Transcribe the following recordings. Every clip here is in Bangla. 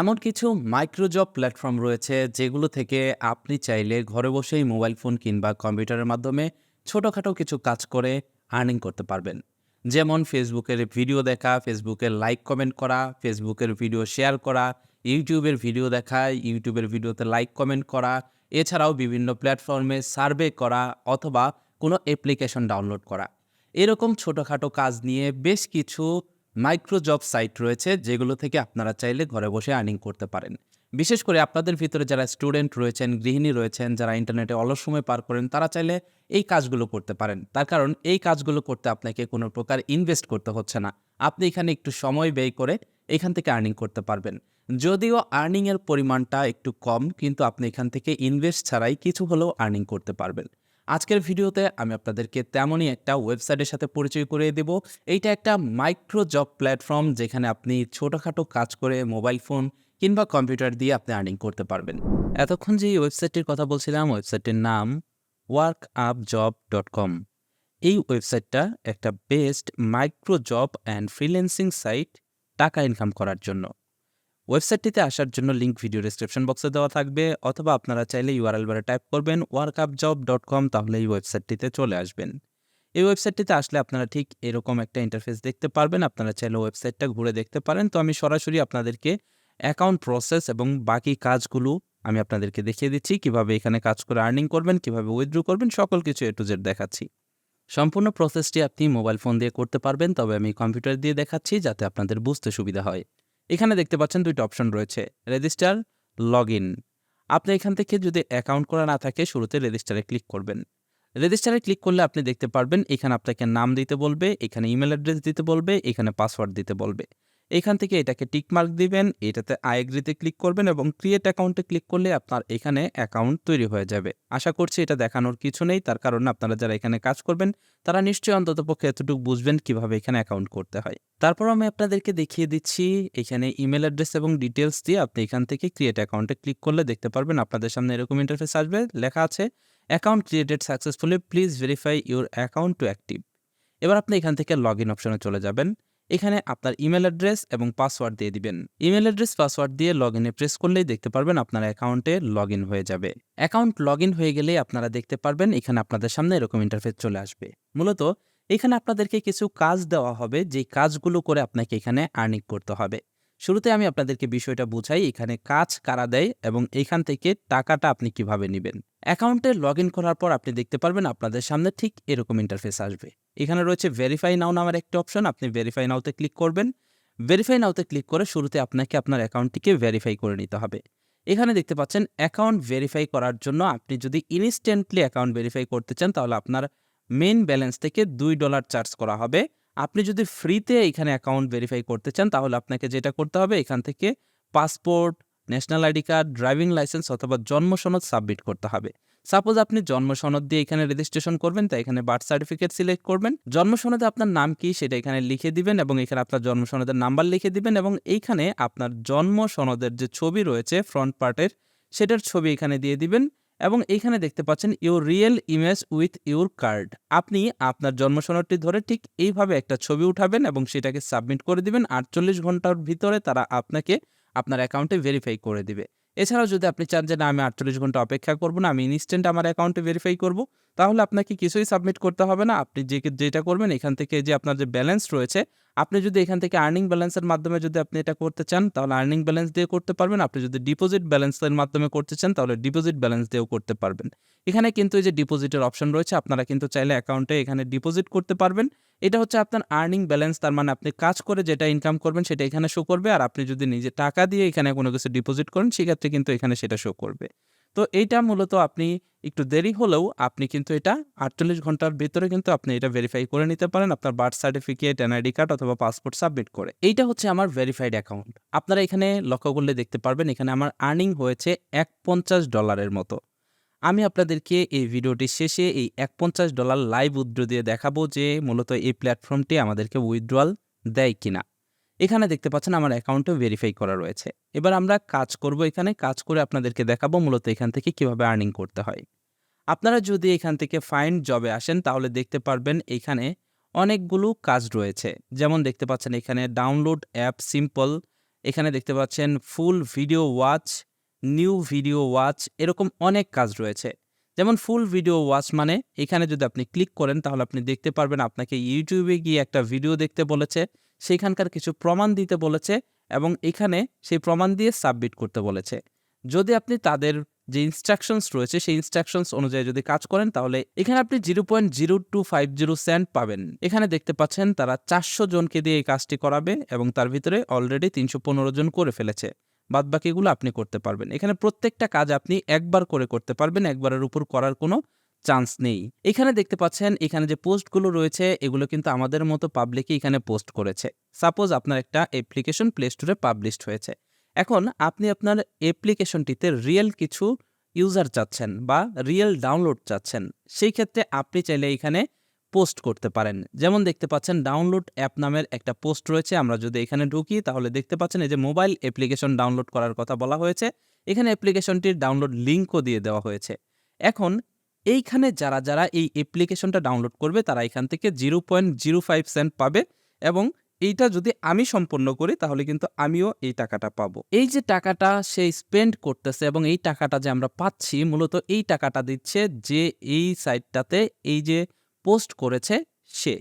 এমন কিছু মাইক্রোজব প্ল্যাটফর্ম রয়েছে যেগুলো থেকে আপনি চাইলে ঘরে বসেই মোবাইল ফোন কিংবা কম্পিউটারের মাধ্যমে ছোটোখাটো কিছু কাজ করে আর্নিং করতে পারবেন। যেমন ফেসবুকের ভিডিও দেখা ফেসবুকের লাইক কমেন্ট করা ফেসবুকের ভিডিও শেয়ার করা ইউটিউবের ভিডিও দেখা ইউটিউবের ভিডিওতে লাইক কমেন্ট করা, এছাড়াও বিভিন্ন প্ল্যাটফর্মে সার্ভে করা অথবা কোনো অ্যাপ্লিকেশন ডাউনলোড করা। এরকম ছোটোখাটো কাজ নিয়ে বেশ কিছু মাইক্রো জব সাইট রয়েছে যেগুলো থেকে আপনারা চাইলে ঘরে বসে আর্নিং করতে পারেন। বিশেষ করে আপনাদের ভিতরে যারা স্টুডেন্ট রয়েছেন, গৃহিণী রয়েছেন, যারা ইন্টারনেটে অলস সময় পার করেন, তারা চাইলে এই কাজগুলো করতে পারেন। তার কারণ এই কাজগুলো করতে আপনাকে কোনো প্রকার ইনভেস্ট করতে হচ্ছে না। আপনি এখানে একটু সময় ব্যয় করে এখান থেকে আর্নিং করতে পারবেন। যদিও আর্নিংয়ের পরিমাণটা একটু কম, কিন্তু আপনি এখান থেকে ইনভেস্ট ছাড়াই কিছু হলেও আর্নিং করতে পারবেন। আজকের ভিডিওতে আমি আপনাদেরকে তেমনই একটা ওয়েবসাইটের সাথে পরিচয় করিয়ে দেব। এইটা একটা মাইক্রো জব প্ল্যাটফর্ম যেখানে আপনি ছোটোখাটো কাজ করে মোবাইল ফোন কিংবা কম্পিউটার দিয়ে আপনি আর্নিং করতে পারবেন। এতক্ষণ যে ওয়েবসাইটটির কথা বলছিলাম, ওয়েবসাইটটির নাম work up job dot com এই ওয়েবসাইটটা একটা best micro job and freelancing site টাকা ইনকাম করার জন্য। ওয়েবসাইটটিতে আসার জন্য লিঙ্ক ভিডিও ডিসক্রিপশন বক্সে দেওয়া থাকবে, অথবা আপনারা চাইলে ইউআরএল বারে টাইপ করবেন ওয়ার্কআপজব ডট কম তাহলে এই ওয়েবসাইটটিতে চলে আসবেন। এই ওয়েবসাইটটিতে আসলে আপনারা ঠিক এরকম একটা ইন্টারফেস দেখতে পারবেন, আপনারা চাইলে ওয়েবসাইটটা ঘুরে দেখতে পারেন। তো আমি সরাসরি আপনাদেরকে অ্যাকাউন্ট প্রসেস এবং বাকি কাজগুলো আমি আপনাদেরকে দেখিয়ে দিচ্ছি, কীভাবে এখানে কাজ করে আর্নিং করবেন, কীভাবে উইথড্রু করবেন, সকল কিছু এ টু জেড দেখাচ্ছি। সম্পূর্ণ প্রসেসটি আপনি মোবাইল ফোন দিয়ে করতে পারবেন, তবে আমি কম্পিউটার দিয়ে দেখাচ্ছি যাতে আপনাদের বুঝতে সুবিধা হয়। এখানে দেখতে পাচ্ছেন দুইটা অপশন রয়েছে রেজিস্টার লগ ইন আপনি এখান থেকে যদি অ্যাকাউন্ট করা না থাকে, শুরুতে রেজিস্টারে ক্লিক করবেন। রেজিস্টারে ক্লিক করলে আপনি দেখতে পারবেন, এখানে আপনাকে নাম দিতে বলবে, এখানে ইমেল অ্যাড্রেস দিতে বলবে, এখানে পাসওয়ার্ড দিতে বলবে। এখান থেকে এটাকে টিক মার্ক দিবেন, এটাতে আইএগ্রিতে ক্লিক করবেন এবং ক্রিয়েট অ্যাকাউন্টে ক্লিক করলে আপনার এখানে অ্যাকাউন্ট তৈরি হয়ে যাবে। আশা করছি এটা দেখানোর কিছু নেই, তার কারণ আপনারা যারা এখানে কাজ করবেন, তারা নিশ্চয়ই অন্তত পক্ষে এতটুকু বুঝবেন কীভাবে এখানে অ্যাকাউন্ট করতে হয়। তারপর আমি আপনাদেরকে দেখিয়ে দিচ্ছি, এখানে ইমেল অ্যাড্রেস এবং ডিটেলস দিয়ে আপনি এখান থেকে ক্রিয়েট অ্যাকাউন্টে ক্লিক করলে দেখতে পারবেন আপনাদের সামনে এরকম ইন্টারফেস আসবে, লেখা আছে account created successfully please verify your account to active এবার আপনি এখান থেকে লগ ইন অপশনে চলে যাবেন। এখানে আপনার ইমেল অ্যাড্রেস এবং পাসওয়ার্ড দিয়ে দিবেন। ইমেল অ্যাড্রেস পাসওয়ার্ড দিয়ে লগ ইনে প্রেস করলেই দেখতে পারবেন আপনার অ্যাকাউন্টে লগ ইন হয়ে যাবে। অ্যাকাউন্ট লগ ইন হয়ে গেলেই আপনারা দেখতে পারবেন এখানে আপনাদের সামনে এরকম ইন্টারফেস চলে আসবে। মূলত এখানে আপনাদেরকে কিছু কাজ দেওয়া হবে, যেই কাজগুলো করে আপনাকে এখানে আর্নিং করতে হবে। শুরুতে আমি আপনাদেরকে বিষয়টা বুঝাই, এখানে কাজ কারা দেয় এবং এখান থেকে টাকাটা আপনি কীভাবে নেবেন। অ্যাকাউন্টে লগ করার পর আপনি দেখতে পারবেন আপনাদের সামনে ঠিক এরকম ইন্টারফেস আসবে। এখানে রয়েছে ভেরিফাই নাও নামের একটা অপশন আপনি ভেরিফাই নাওতে ক্লিক করবেন। ভেরিফাই নাওতে ক্লিক করে শুরুতে আপনাকে আপনার অ্যাকাউন্টটিকে ভেরিফাই করে নিতে হবে। এখানে দেখতে পাচ্ছেন অ্যাকাউন্ট ভেরিফাই করার জন্য আপনি যদি ইনস্ট্যান্টলি অ্যাকাউন্ট ভেরিফাই করতে চান, তাহলে আপনার মেন ব্যালেন্স থেকে দুই ডলার চার্জ করা হবে। আপনি যদি ফ্রিতে এখানে অ্যাকাউন্ট ভেরিফাই করতে চান, তাহলে আপনাকে যেটা করতে হবে, এখান থেকে passport national ID card driving licence অথবা জন্ম সনদ সাবমিট করতে হবে। সাপোজ আপনি জন্ম সনদ দিয়ে এখানে রেজিস্ট্রেশন করবেন তাই এখানে বার্থ সার্টিফিকেট সিলেক্ট করবেন। জন্ম সনদে আপনার নাম কি সেটা এখানে লিখে দিবেন এবং এখানে আপনার জন্ম সনদের নাম্বার লিখে দিবেন এবং এইখানে আপনার জন্ম সনদের যে ছবি রয়েছে ফ্রন্ট পার্টের সেটার ছবি এখানে দিয়ে দিবেন এবং এইখানে দেখতে পাচ্ছেন your real image with your card আপনি আপনার জন্ম সনদটি ধরে ঠিক এইভাবে একটা ছবি উঠাবেন এবং সেটাকে সাবমিট করে দিবেন। আটচল্লিশ ঘণ্টার ভিতরে তারা আপনাকে আপনার অ্যাকাউন্টে ভেরিফাই করে দিবে। এছাড়াও যদি আপনি চান যে না, আমি আটচল্লিশ ঘণ্টা অপেক্ষা করব না, আমি ইনস্ট্যান্ট আমার অ্যাকাউন্টে ভেরিফাই করব তাহলে আপনাকে কিছুই সাবমিট করতে হবে না। আপনি যে যেটা করবেন এখান থেকে যে আপনার যে ব্যালেন্স রয়েছে, আপনি যদি এখান থেকে আর্নিং ব্যালেন্সের মাধ্যমে যদি আপনি এটা করতে চান, তাহলে আর্নিং ব্যালেন্স দিয়ে করতে পারবেন। আপনি যদি ডিপোজিট ব্যালেন্সের মাধ্যমে করতে চান, তাহলে ডিপোজিট ব্যালেন্স দিয়েও করতে পারবেন। এখানে কিন্তু এই যে ডিপোজিটের অপশন রয়েছে, আপনারা কিন্তু চাইলে অ্যাকাউন্টে এখানে ডিপোজিট করতে পারবেন। এটা হচ্ছে আপনার আর্নিং ব্যালেন্স তার মানে আপনি কাজ করে যেটা ইনকাম করবেন, সেটা এখানে শো করবে। আর আপনি যদি নিজে টাকা দিয়ে এখানে কোনো কিছু ডিপোজিট করেন, সেক্ষেত্রে কিন্তু এখানে সেটা শো করবে। তো এইটা মূলত আপনি একটু দেরি হলেও আপনি কিন্তু এটা আটচল্লিশ ঘণ্টার ভিতরে কিন্তু আপনি এটা ভেরিফাই করে নিতে পারেন আপনার বার্থ সার্টিফিকেট এনআইডি কার্ড অথবা পাসপোর্ট সাবমিট করে। এইটা হচ্ছে আমার ভেরিফাইড অ্যাকাউন্ট আপনারা এখানে লক্ষ্য করলে দেখতে পারবেন এখানে আমার আর্নিং হয়েছে এক পঞ্চাশ ডলারের মতো। আমি আপনাদেরকে এই ভিডিওটি শেষে এই এক পঞ্চাশ ডলার লাইভ উইথড্র দিয়ে দেখাবো যে মূলত এই প্ল্যাটফর্মটি আমাদেরকে উইথড্রয়াল দেয় কিনা। এখানে দেখতে পাচ্ছেন আমার অ্যাকাউন্টে ভেরিফাই করা রয়েছে। এবার আমরা কাজ করব এখানে, কাজ করে আপনাদেরকে দেখাবো মূলত এখান থেকে কীভাবে আর্নিং করতে হয়। আপনারা যদি এখান থেকে ফাইন্ড জবে আসেন, তাহলে দেখতে পারবেন এখানে অনেকগুলো কাজ রয়েছে। যেমন দেখতে পাচ্ছেন এখানে ডাউনলোড অ্যাপ সিম্পল এখানে দেখতে পাচ্ছেন full video watch new video watch এরকম অনেক কাজ রয়েছে। যেমন ফুল ভিডিও ওয়াচ মানে এখানে যদি আপনি ক্লিক করেন, তাহলে আপনি দেখতে পারবেন আপনাকে ইউটিউবে গিয়ে একটা ভিডিও দেখতে বলেছে। সেখানকার কিছু প্রমাণ দিতে বলেছে এবং এখানে সেই প্রমাণ দিয়ে সাবমিট করতে বলেছে। যদি আপনি তাদের যে ইনস্ট্রাকশনস রয়েছে, সেই ইনস্ট্রাকশনস অনুযায়ী যদি কাজ করেন, তাহলে এখানে আপনি zero point zero two five zero cent পাবেন। এখানে দেখতে পাচ্ছেন তারা চারশো জনকে দিয়ে এই কাজটি করাবে এবং তার ভিতরে অলরেডি তিনশো পনেরো জন করে ফেলেছে। বাদবাকিগুলো আপনি করতে পারবেন। এখানে প্রত্যেকটা কাজ আপনি একবার করে করতে পারবেন, একবারের উপর করার কোনো চান্স নেই। এখানে দেখতে পাচ্ছেন, এখানে যে পোস্টগুলো রয়েছে, এগুলো কিন্তু আমাদের মতো পাবলিকই এখানে পোস্ট করেছে। সাপোজ আপনার একটা অ্যাপ্লিকেশন প্লে স্টোরে পাবলিশড হয়েছে। এখন আপনি আপনার অ্যাপ্লিকেশনটিতে রিয়েল কিছু ইউজার চাচ্ছেন বা রিয়েল ডাউনলোড চাচ্ছেন, সেই ক্ষেত্রে আপনি চাইলে এখানে পোস্ট করতে পারেন। যেমন দেখতে পাচ্ছেন, ডাউনলোড অ্যাপ নামের একটা পোস্ট রয়েছে, আমরা যদি এখানে ঢুকি তাহলে দেখতে পাচ্ছেন, এই যে মোবাইল অ্যাপ্লিকেশন ডাউনলোড করার কথা বলা হয়েছে, এখানে অ্যাপ্লিকেশনটির ডাউনলোড লিঙ্কও দিয়ে দেওয়া হয়েছে। এখন এইখানে যারা যারা এই অ্যাপ্লিকেশনটা ডাউনলোড করবে, তারা এখান থেকে zero point zero five cent পাবে এবং এইটা যদি আমি সম্পন্ন করি, তাহলে কিন্তু আমিও এই টাকাটা পাবো। এই যে টাকাটা সে স্পেন্ড করতেছে এবং এই টাকাটা যে আমরা পাচ্ছি, মূলত এই টাকাটা দিচ্ছে যে এই সাইটটাতে এই যে পোস্ট করেছে সে।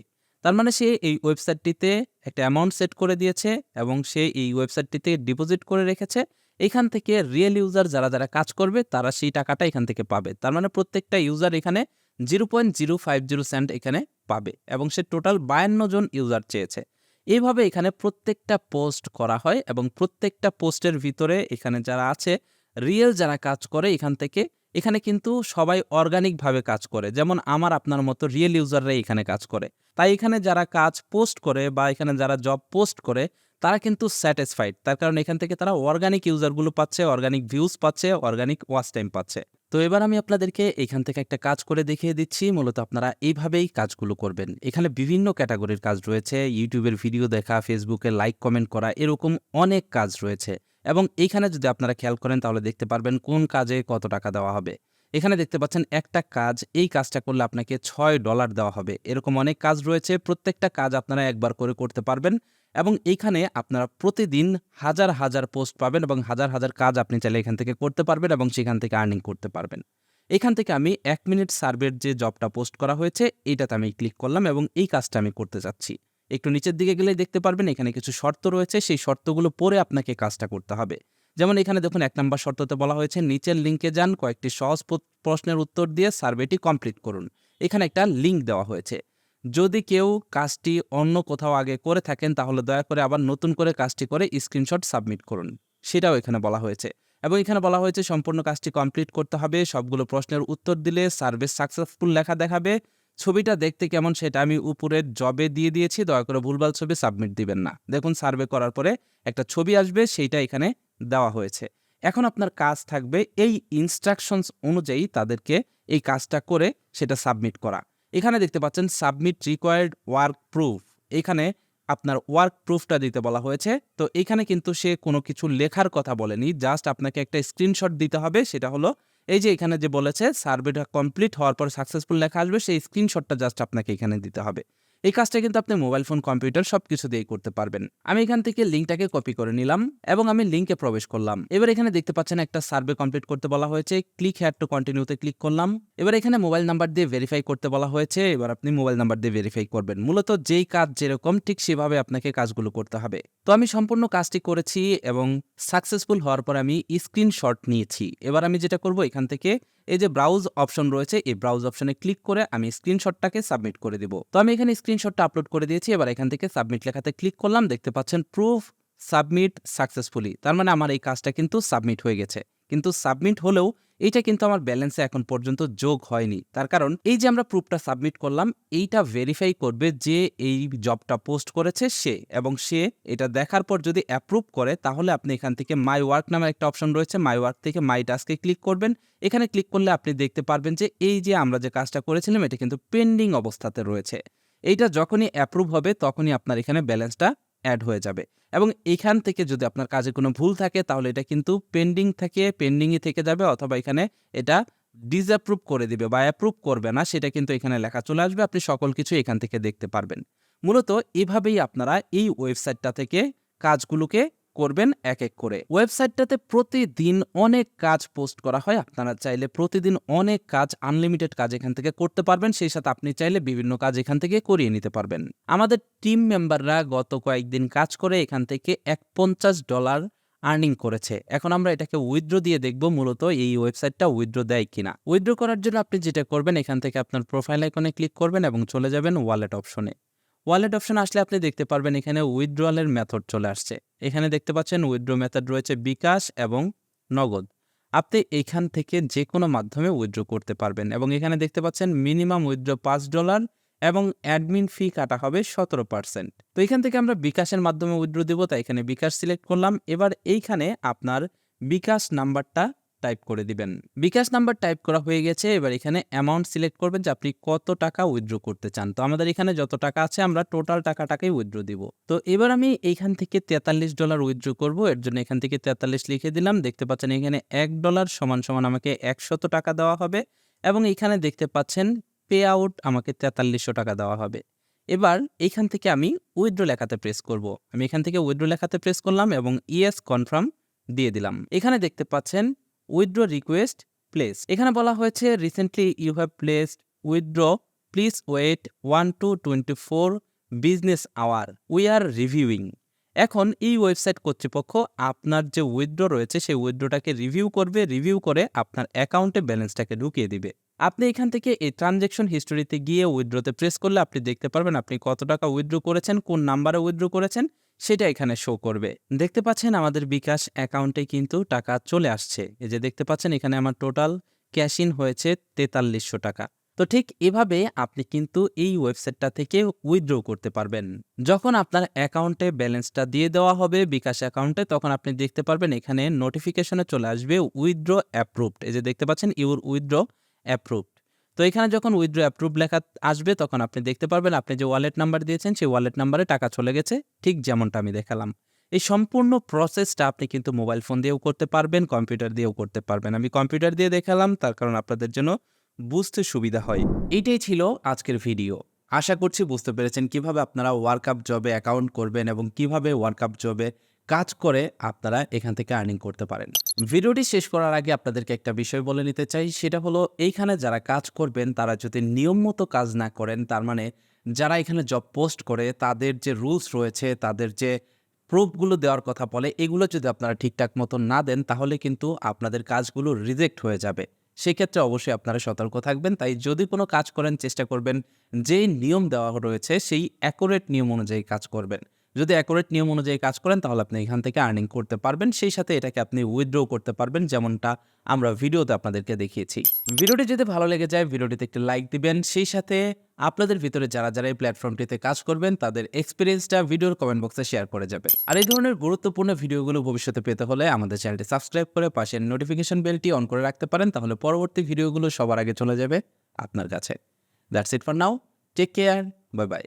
তার মানে সে এই ওয়েবসাইটটিতে একটা অ্যামাউন্ট সেট করে দিয়েছে এবং সে এই ওয়েবসাইটটিতে ডিপোজিট করে রেখেছে। এখান থেকে রিয়েল ইউজার যারা যারা কাজ করবে, তারা সেই টাকাটা এখান থেকে পাবে। তার মানে প্রত্যেকটা ইউজার এখানে zero point zero five zero cent এখানে পাবে এবং সে টোটাল বায়ান্ন জন ইউজার চেয়েছে। এইভাবে এখানে প্রত্যেকটা পোস্ট করা হয় এবং প্রত্যেকটা পোস্টের ভিতরে এখানে যারা আছে রিয়েল যারা কাজ করে, এখান থেকে এখানে কিন্তু সবাই অর্গানিকভাবে কাজ করে। যেমন আমার, আপনার মতো রিয়েল ইউজাররাই এখানে কাজ করে। তাই এখানে যারা কাজ পোস্ট করে বা এখানে যারা জব পোস্ট করে তারা কিন্তু স্যাটিসফাইড তার কারণ এখান থেকে তারা অর্গানিক ইউজারগুলো পাচ্ছে অর্গানিক ভিউজ পাচ্ছে অর্গানিক ওয়াচ টাইম পাচ্ছে। তো এবার আমি আপনাদেরকে এখান থেকে একটা কাজ করে দেখিয়ে দিচ্ছি। মূলত আপনারা এইভাবেই কাজগুলো করবেন। এখানে বিভিন্ন ক্যাটাগরির কাজ রয়েছে। ইউটিউবের ভিডিও দেখা ফেসবুকে লাইক কমেন্ট করা, এরকম অনেক কাজ রয়েছে। এবং এইখানে যদি আপনারা খেয়াল করেন, তাহলে দেখতে পারবেন কোন কাজে কত টাকা দেওয়া হবে। এখানে দেখতে পাচ্ছেন একটা কাজ, এই কাজটা করলে আপনাকে ছয় ডলার দেওয়া হবে। এরকম অনেক কাজ রয়েছে। প্রত্যেকটা কাজ আপনারা একবার করে করতে পারবেন। এবং এইখানে আপনারা প্রতিদিন হাজার হাজার পোস্ট পাবেন এবং হাজার হাজার কাজ আপনি চাইলে এখান থেকে করতে পারবেন এবং সেখান থেকে আর্নিং করতে পারবেন। এখান থেকে আমি এক মিনিট সার্ভের যে জবটা পোস্ট করা হয়েছে, এইটাতে আমি ক্লিক করলাম এবং এই কাজটা আমি করতে চাচ্ছি একটু নিচের দিকে গেলে দেখতে পারবেন, এখানে কিছু শর্ত রয়েছে, সেই শর্তগুলো পরে আপনাকে কাজটা করতে হবে। যেমন এখানে দেখুন, এক নম্বর শর্ততে বলা হয়েছে, নিচের লিঙ্কে যান, কয়েকটি সহজ প্রশ্নের উত্তর দিয়ে সার্ভেটি কমপ্লিট করুন। এখানে একটা লিঙ্ক দেওয়া হয়েছে। যদি কেউ কাজটি অন্য কোথাও আগে করে থাকেন, তাহলে দয়া করে আবার নতুন করে কাজটি করে স্ক্রিনশট সাবমিট করুন। সেটাও এখানে বলা হয়েছে। এবং এখানে বলা হয়েছে, সম্পূর্ণ কাজটি কমপ্লিট করতে হবে, সবগুলো প্রশ্নের উত্তর দিলে সার্ভিস সাকসেসফুল লেখা দেখাবে। ছবিটা দেখতে কেমন সেটা আমি উপরের জবে দিয়ে দিয়েছি, দয়া করে ভুলভাল ছবি সাবমিট দিবেন না। দেখুন, সার্ভে করার পরে একটা ছবি আসবে, সেইটা এখানে দেওয়া হয়েছে। এখন আপনার কাজ থাকবে এই ইনস্ট্রাকশনস অনুযায়ী তাদেরকে এই কাজটা করে সেটা সাবমিট করা। এখানে দেখতে পাচ্ছেন সাবমিট রিকোয়ার্ড ওয়ার্ক প্রুফ এখানে আপনার ওয়ার্ক প্রুফটা দিতে বলা হয়েছে। তো এখানে কিন্তু সে কোনো কিছু লেখার কথা বলেনি। জাস্ট আপনাকে একটা স্ক্রিনশট দিতে হবে, সেটা হলো এই যে এখানে যে বলেছে সার্ভেটা কমপ্লিট হওয়ার পর সাকসেসফুল লেখা আসবে, সেই স্ক্রিনশটটা জাস্ট আপনাকে এখানে দিতে হবে। এই কাজটা কিন্তু আপনি মোবাইল ফোন, কম্পিউটার সব কিছু দিয়েই করতে পারবেন। আমি এখান থেকে লিঙ্কটাকে কপি করে নিলাম এবং আমি লিঙ্কে প্রবেশ করলাম। এবার এখানে দেখতে পাচ্ছেন একটা সার্ভে কমপ্লিট করতে বলা হয়েছে। ক্লিক হ্যাড টু কন্টিনিউতে ক্লিক করলাম। এবার এখানে মোবাইল নাম্বার দিয়ে ভেরিফাই করতে বলা হয়েছে। এবার আপনি মোবাইল নাম্বার দিয়ে ভেরিফাই করবেন। মূলত যেই কাজ যেরকম, ঠিক সেভাবে আপনাকে কাজগুলো করতে হবে। তো আমি সম্পূর্ণ কাজটি করেছি এবং সাকসেসফুল হওয়ার পর আমি স্ক্রিনশট নিয়েছি। এবার আমি যেটা করব এখান থেকে এই যে ব্রাউজ অপশন রয়েছে, এই ব্রাউজ অপশনে ক্লিক করে আমি স্ক্রিনশটটাকে সাবমিট করে দিব। তো আমি এখানে স্ক্রিনশটটা আপলোড করে দিয়েছি, এবার এখান থেকে সাবমিট লেখাতে ক্লিক করলাম, দেখতে পাচ্ছেন প্রুফ সাবমিট সাকসেসফুলি তার মানে আমার এই কাজটা কিন্তু সাবমিট হয়ে গেছে। কিন্তু সাবমিট হলেও এইটা কিন্তু আমার ব্যালেন্সে এখন পর্যন্ত যোগ হয়নি। তার কারণ এই যে আমরা প্রুফটা সাবমিট করলাম, এইটা ভেরিফাই করবে যে এই জবটা পোস্ট করেছে সে এবং সে এটা দেখার পর যদি অ্যাপ্রুভ করে, তাহলে আপনি এখান থেকে মাই ওয়ার্ক নামের একটা অপশন রয়েছে মাই ওয়ার্ক থেকে মাই টাস্কে ক্লিক করবেন। এখানে ক্লিক করলে আপনি দেখতে পারবেন যে এই যে আমরা যে কাজটা করেছিলাম, এটা কিন্তু পেন্ডিং অবস্থাতে রয়েছে। এইটা যখনই অ্যাপ্রুভ হবে, তখনই আপনার এখানে ব্যালেন্সটা অ্যাড হয়ে যাবে। এবং এখান থেকে যদি আপনার কাজে কোনো ভুল থাকে, তাহলে এটা কিন্তু পেন্ডিং থেকে পেন্ডিংই থেকে যাবে অথবা এখানে এটা ডিসঅ্যাপ্রুভ করে দিবে বা অ্যাপ্রুভ করবে না, সেটা কিন্তু এখানে লেখা চলে আসবে। আপনি সকল কিছু এখান থেকে দেখতে পারবেন। মূলত এভাবেই আপনারা এই ওয়েবসাইটটা থেকে কাজগুলোকে করবেন এক এক করে। ওয়েবসাইটটাতে প্রতিদিন অনেক কাজ পোস্ট করা হয়। আপনারা চাইলে প্রতিদিন অনেক কাজ, আনলিমিটেড কাজ এখান থেকে করতে পারবেন। সেই সাথে আপনি চাইলে বিভিন্ন কাজ এখান থেকে করিয়ে নিতে পারবেন। আমাদের টিম মেম্বাররা গত কয়েকদিন কাজ করে এখান থেকে এক পঞ্চাশ ডলার আর্নিং করেছে। এখন আমরা এটাকে উইথড্র দিয়ে দেখব মূলত এই ওয়েবসাইটটা উইথড্র দেয় কিনা। উইথড্র করার জন্য আপনি যেটা করবেন, এখান থেকে আপনার প্রোফাইল আইকনে ক্লিক করবেন এবং চলে যাবেন ওয়ালেট অপশনে। ওয়ালেট অপশন আসলে আপনি দেখতে পারবেন এখানে উইথড্রয়ালের মেথড চলে আসছে। এখানে দেখতে পাচ্ছেন উইথড্র মেথড রয়েছে বিকাশ এবং নগদ। আপনি এখান থেকে যে কোনো মাধ্যমে উইথড্র করতে পারবেন এবং এখানে দেখতে পাচ্ছেন মিনিমাম উইথড্র পাঁচ ডলার এবং অ্যাডমিন ফি কাটা হবে সতেরো পার্সেন্ট তো এখান থেকে আমরা বিকাশের মাধ্যমে উইথড্র দেবো, তাই এখানে বিকাশ সিলেক্ট করলাম। এবার এইখানে আপনার বিকাশ নাম্বারটা টাইপ করে দিবেন। বিকাশ নাম্বার টাইপ করা হয়ে গেছে, এবার এখানে অ্যামাউন্ট সিলেক্ট করবেন যে আপনি কত টাকা উইথড্র করতে চান। তো আমাদের এখানে যত টাকা আছে, আমরা টোটাল টাকাটাকেই উইথড্র দিব। তো এবার আমি এইখান থেকে তেতাল্লিশ ডলার উইথড্র করব। এর জন্য এখান থেকে তেতাল্লিশ লিখে দিলাম। দেখতে পাচ্ছেন এখানে এক ডলার সমান সমান আমাকে একশত টাকা দেওয়া হবে এবং এখানে দেখতে পাচ্ছেন পে আউট আমাকে তেতাল্লিশশো টাকা দেওয়া হবে। এবার এইখান থেকে আমি উইথড্র লেখাতে প্রেস করব। আমি এখান থেকে উইথড্র লেখাতে প্রেস করলাম এবং ইয়েস কনফার্ম দিয়ে দিলাম। এখানে দেখতে পাচ্ছেন উইথড্র রিকোয়েস্ট প্লেস এখানে বলা হয়েছে recently you have placed withdraw please wait one two twenty four business hour we are reviewing এখন এই ওয়েবসাইট কর্তৃপক্ষ আপনার যে উইথড্র রয়েছে, সেই উইথড্রটাকে রিভিউ করবে রিভিউ করে আপনার অ্যাকাউন্টে ব্যালেন্সটাকে ঢুকিয়ে দিবে। আপনি এখান থেকে এই ট্রানজ্যাকশন হিস্টোরিতে গিয়ে উইথড্রতে প্রেস করলে আপনি দেখতে পারবেন আপনি কত টাকা উইথড্র করেছেন, কোন নাম্বারে উইথড্র করেছেন সেটা এখানে শো করবে। দেখতে পাচ্ছেন আমাদের বিকাশ অ্যাকাউন্টে কিন্তু টাকা চলে আসছে। এই যে দেখতে পাচ্ছেন এখানে আমার টোটাল ক্যাশ ইন হয়েছে তেতাল্লিশশো টাকা। তো ঠিক এভাবে আপনি কিন্তু এই ওয়েবসাইটটা থেকে উইথড্র করতে পারবেন। যখন আপনার অ্যাকাউন্টে ব্যালেন্সটা দিয়ে দেওয়া হবে বিকাশ অ্যাকাউন্টে তখন আপনি দেখতে পারবেন এখানে নোটিফিকেশনে চলে আসবে উইথড্র অ্যাপ্রুভড এই যে দেখতে পাচ্ছেন ইউর উইথড্র অ্যাপ্রুভড তো এখানে যখন উইথড্র অ্যাপ্রুভ লেখা আসবে, তখন আপনি দেখতে পারবেন আপনি যে ওয়ালেট নাম্বার দিয়েছেন, সেই ওয়ালেট নাম্বারে টাকা চলে গেছে। ঠিক যেমনটা আমি দেখালাম। এই সম্পূর্ণ প্রসেসটা আপনি কিন্তু মোবাইল ফোন দিয়েও করতে পারবেন কম্পিউটার দিয়েও করতে পারবেন। আমি কম্পিউটার দিয়ে দেখালাম, তার কারণ আপনাদের জন্য বুঝতে সুবিধা হয়। এইটাই ছিল আজকের ভিডিও আশা করছি বুঝতে পেরেছেন কীভাবে আপনারা ওয়ার্কআপ জবে অ্যাকাউন্ট করবেন এবং কীভাবে ওয়ার্কআপ জবে কাজ করে আপনারা এখান থেকে আর্নিং করতে পারেন। ভিডিওটি শেষ করার আগে আপনাদেরকে একটা বিষয় বলে নিতে চাই, সেটা হলো এইখানে যারা কাজ করবেন, তারা যদি নিয়ম মতো কাজ না করেন, তার মানে যারা এখানে জব পোস্ট করে, তাদের যে রুলস রয়েছে, তাদের যে প্রুফগুলো দেওয়ার কথা বলে, এগুলো যদি আপনারা ঠিকঠাক মতো না দেন, তাহলে কিন্তু আপনাদের কাজগুলো রিজেক্ট হয়ে যাবে। সেক্ষেত্রে অবশ্যই আপনারা সতর্ক থাকবেন। তাই যদি কোনো কাজ করেন, চেষ্টা করবেন, যেই নিয়ম দেওয়া রয়েছে, সেই অ্যাকোরেট নিয়ম অনুযায়ী কাজ করবেন। যদি অ্যাকোরেট নিয়ম অনুযায়ী কাজ করেন, তাহলে আপনি এখান থেকে আর্নিং করতে পারবেন। সেই সাথে এটাকে আপনি উইথড্র করতে পারবেন, যেমনটা আমরা ভিডিওতে আপনাদেরকে দেখিয়েছি। ভিডিওটি যদি ভালো লেগে যায়, ভিডিওটিতে একটি লাইক দিবেন। সেই সাথে আপনাদের ভিতরে যারা যারা এই প্ল্যাটফর্মটিতে কাজ করবেন, তাদের এক্সপিরিয়েন্সটা ভিডিওর কমেন্ট বক্সে শেয়ার করে যাবেন। আর এই ধরনের গুরুত্বপূর্ণ ভিডিওগুলো ভবিষ্যতে পেতে হলে আমাদের চ্যানেলটি সাবস্ক্রাইব করে পাশের নোটিফিকেশন বেলটি অন করে রাখতে পারেন, তাহলে পরবর্তী ভিডিওগুলো সবার আগে চলে যাবে আপনার কাছে। That's it for now take care bye bye